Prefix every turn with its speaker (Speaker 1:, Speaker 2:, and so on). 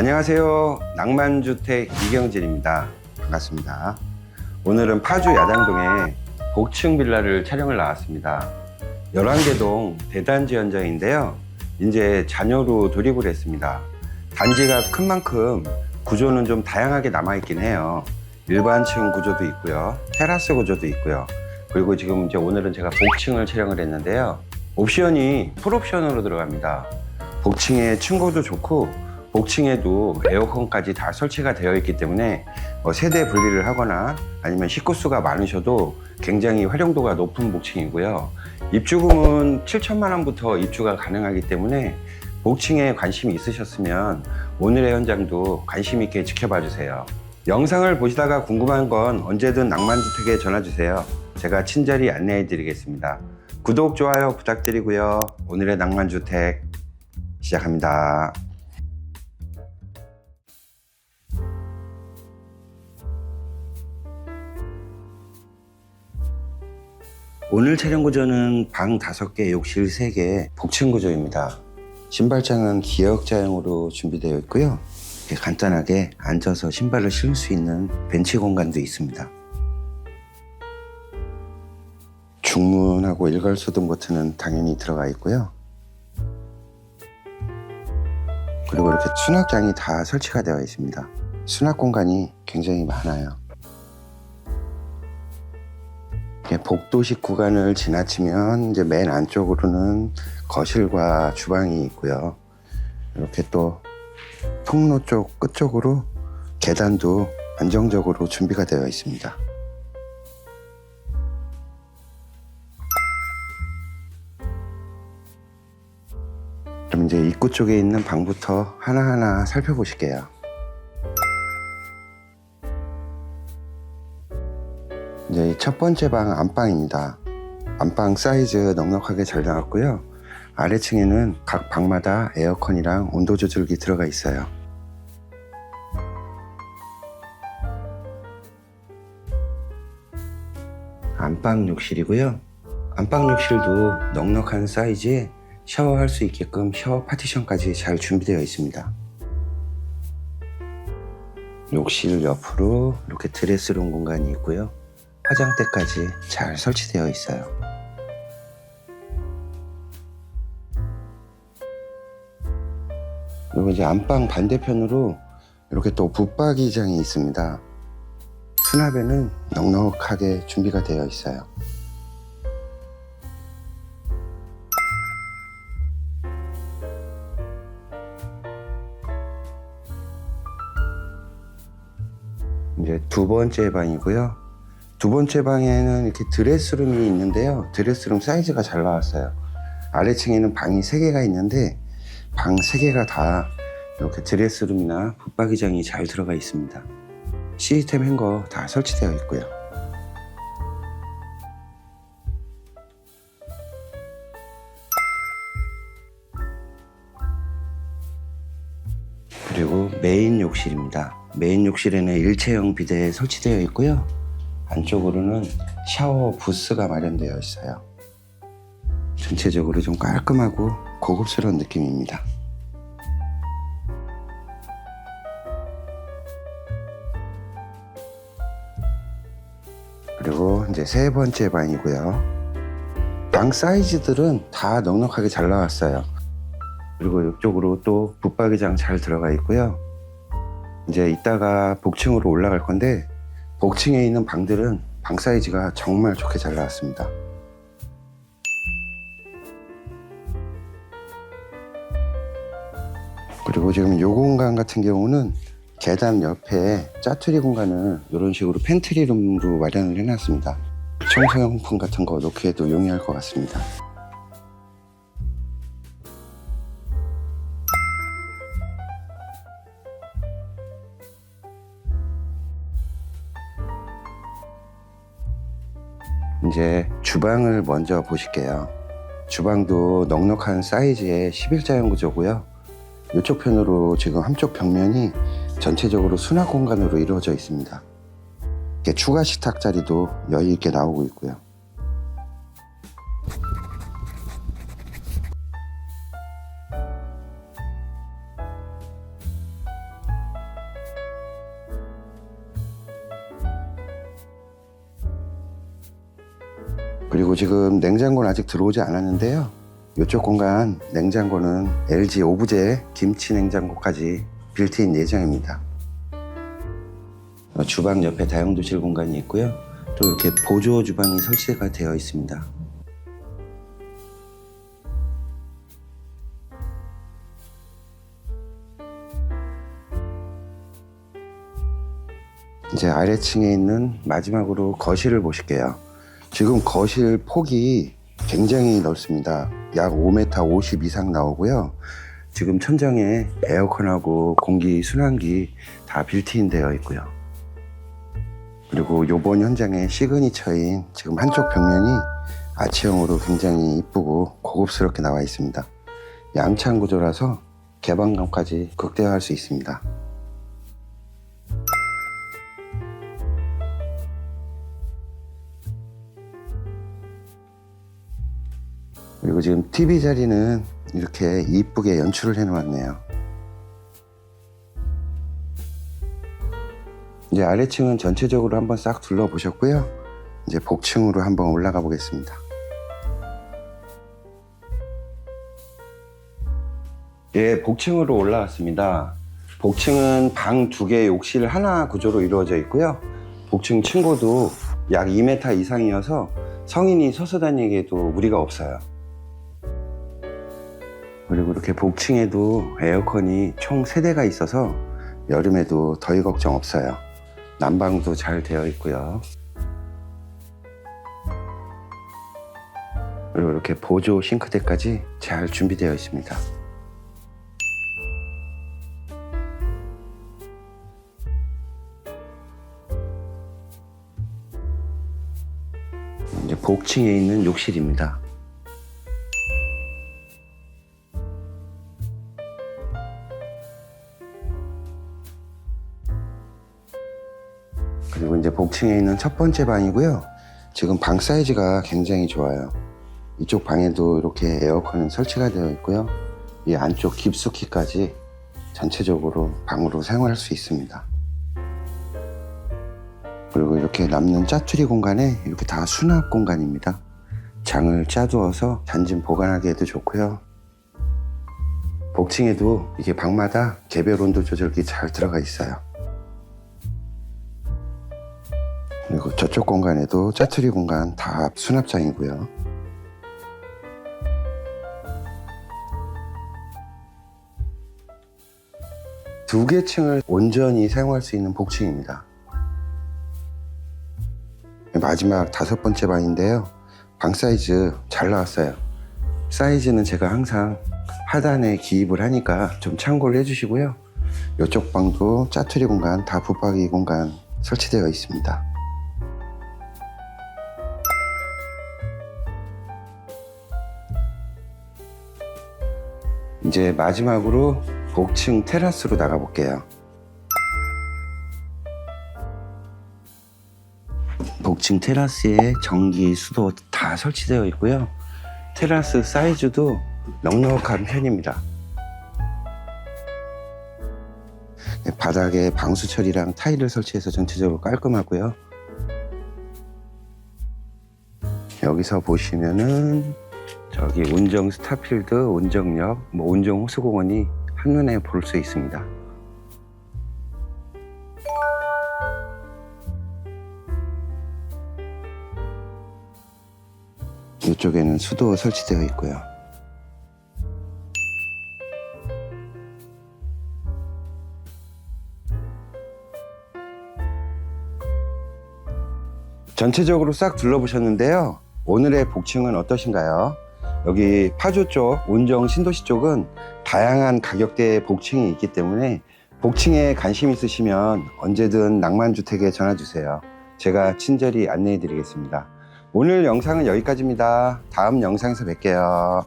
Speaker 1: 안녕하세요. 낭만주택 이경진입니다. 반갑습니다. 오늘은 파주 야당동에 복층 빌라를 촬영을 나왔습니다. 11개 동 대단지 현장인데요. 이제 잔여로 돌입을 했습니다. 단지가 큰 만큼 구조는 좀 다양하게 남아있긴 해요. 일반층 구조도 있고요. 테라스 구조도 있고요. 그리고 지금 이제 오늘은 제가 복층을 촬영을 했는데요. 옵션이 풀옵션으로 들어갑니다. 복층의 층고도 좋고 복층에도 에어컨까지 다 설치가 되어 있기 때문에 어, 세대 분리를 하거나 아니면 식구수가 많으셔도 굉장히 활용도가 높은 복층이고요. 입주금은 7천만 원부터 입주가 가능하기 때문에 복층에 관심이 있으셨으면 오늘의 현장도 관심 있게 지켜봐 주세요. 영상을 보시다가 궁금한 건 언제든 낭만주택에 전화 주세요. 제가 친절히 안내해 드리겠습니다. 구독, 좋아요 부탁드리고요. 오늘의 낭만주택 시작합니다. 오늘 촬영 구조는 방 5개, 욕실 3개, 복층 구조입니다. 신발장은 기역자형으로 준비되어 있고요. 간단하게 앉아서 신발을 신을 수 있는 벤치 공간도 있습니다. 중문하고 일괄소등 버튼은 당연히 들어가 있고요. 그리고 이렇게 수납장이 다 설치가 되어 있습니다. 수납 공간이 굉장히 많아요. 복도식 구간을 지나치면 이제 맨 안쪽으로는 거실과 주방이 있고요. 이렇게 또 통로 쪽 끝쪽으로 계단도 안정적으로 준비가 되어 있습니다. 그럼 이제 입구 쪽에 있는 방부터 하나하나 살펴보실게요. 이제 이첫 번째 방 안방입니다. 안방 사이즈 넉넉하게 잘 나왔고요. 아래층에는 각 방마다 에어컨이랑 온도 조절기 들어가 있어요. 안방 욕실이고요. 안방 욕실도 넉넉한 사이즈에 샤워할 수 있게끔 샤워 파티션까지 잘 준비되어 있습니다. 욕실 옆으로 이렇게 드레스룸 공간이 있고요. 화장대까지 잘 설치되어 있어요. 그리고 이제 안방 반대편으로 이렇게 또 붙박이장이 있습니다. 수납에는 넉넉하게 준비가 되어 있어요. 이제 두 번째 방이고요. 두 번째 방에는 이렇게 드레스룸이 있는데요. 드레스룸 사이즈가 잘 나왔어요. 아래층에는 방이 세 개가 있는데 방세 개가 다 이렇게 드레스룸이나 붙박이장이 잘 들어가 있습니다. 시스템 행거 다 설치되어 있고요. 그리고 메인 욕실입니다. 메인 욕실에는 일체형 비대 설치되어 있고요. 안쪽으로는 샤워 부스가 마련되어 있어요. 전체적으로 좀 깔끔하고 고급스러운 느낌입니다. 그리고 이제 세 번째 방이고요. 방 사이즈들은 다 넉넉하게 잘 나왔어요. 그리고 이쪽으로 또 붙박이장 잘 들어가 있고요. 이제 이따가 복층으로 올라갈 건데 복층에 있는 방들은 방 사이즈가 정말 좋게 잘 나왔습니다. 그리고 지금 요 공간 같은 경우는 계단 옆에 짜투리 공간을 이런 식으로 팬트리룸으로 마련을 해놨습니다. 청소용품 같은 거 놓기에도 용이할 것 같습니다. 이제 주방을 먼저 보실게요. 주방도 넉넉한 사이즈의 11자형 구조고요. 이쪽 편으로 지금 한쪽 벽면이 전체적으로 수납 공간으로 이루어져 있습니다. 추가 식탁 자리도 여유 있게 나오고 있고요. 그리고 지금 냉장고는 아직 들어오지 않았는데요. 이쪽 공간 냉장고는 LG 오브제 김치 냉장고까지 빌트인 예정입니다. 어, 주방 옆에 다용도실 공간이 있고요. 또 이렇게 보조 주방이 설치가 되어 있습니다. 이제 아래층에 있는 마지막으로 거실을 보실게요. 지금 거실 폭이 굉장히 넓습니다. 약 5m 50 이상 나오고요. 지금 천장에 에어컨하고 공기 순환기 다 빌트인 되어 있고요. 그리고 요번 현장의 시그니처인 지금 한쪽 벽면이 아치형으로 굉장히 이쁘고 고급스럽게 나와 있습니다. 양창 구조라서 개방감까지 극대화할 수 있습니다. 그리고 지금 TV 자리는 이렇게 이쁘게 연출을 해 놓았네요. 이제 아래층은 전체적으로 한번 싹 둘러보셨고요. 이제 복층으로 한번 올라가 보겠습니다. 예, 복층으로 올라왔습니다. 복층은 방 두 개, 욕실 하나 구조로 이루어져 있고요. 복층 층고도 약 2m 이상이어서 성인이 서서 다니기에도 무리가 없어요. 그리고 이렇게 복층에도 에어컨이 총 3대가 있어서 여름에도 더위 걱정 없어요. 난방도 잘 되어 있고요. 그리고 이렇게 보조 싱크대까지 잘 준비되어 있습니다. 이제 복층에 있는 욕실입니다. 그리고 이제 복층에 있는 첫 번째 방이고요. 지금 방 사이즈가 굉장히 좋아요. 이쪽 방에도 이렇게 에어컨은 설치가 되어 있고요. 이 안쪽 깊숙이까지 전체적으로 방으로 사용할 수 있습니다. 그리고 이렇게 남는 짜투리 공간에 이렇게 다 수납 공간입니다. 장을 짜두어서 잔짐 보관하기에도 좋고요. 복층에도 이게 방마다 개별 온도 조절기 잘 들어가 있어요. 그리고 저쪽 공간에도 짜투리 공간 다 수납장이고요. 두 개 층을 온전히 사용할 수 있는 복층입니다. 마지막 다섯 번째 방인데요. 방 사이즈 잘 나왔어요. 사이즈는 제가 항상 하단에 기입을 하니까 좀 참고를 해주시고요. 이쪽 방도 짜투리 공간 다 붙박이 공간 설치되어 있습니다. 이제 마지막으로 복층 테라스로 나가 볼게요. 복층 테라스에 전기, 수도 다 설치되어 있고요. 테라스 사이즈도 넉넉한 편입니다. 네, 바닥에 방수 처리랑 타일을 설치해서 전체적으로 깔끔하고요. 여기서 보시면은 저기 운정 스타필드, 운정역, 뭐 운정 호수공원이 한눈에 볼 수 있습니다. 이쪽에는 수도 설치되어 있고요. 전체적으로 싹 둘러보셨는데요. 오늘의 복층은 어떠신가요? 여기 파주 쪽, 운정 신도시 쪽은 다양한 가격대의 복층이 있기 때문에 복층에 관심 있으시면 언제든 낭만주택에 전화주세요. 제가 친절히 안내해 드리겠습니다. 오늘 영상은 여기까지입니다. 다음 영상에서 뵐게요.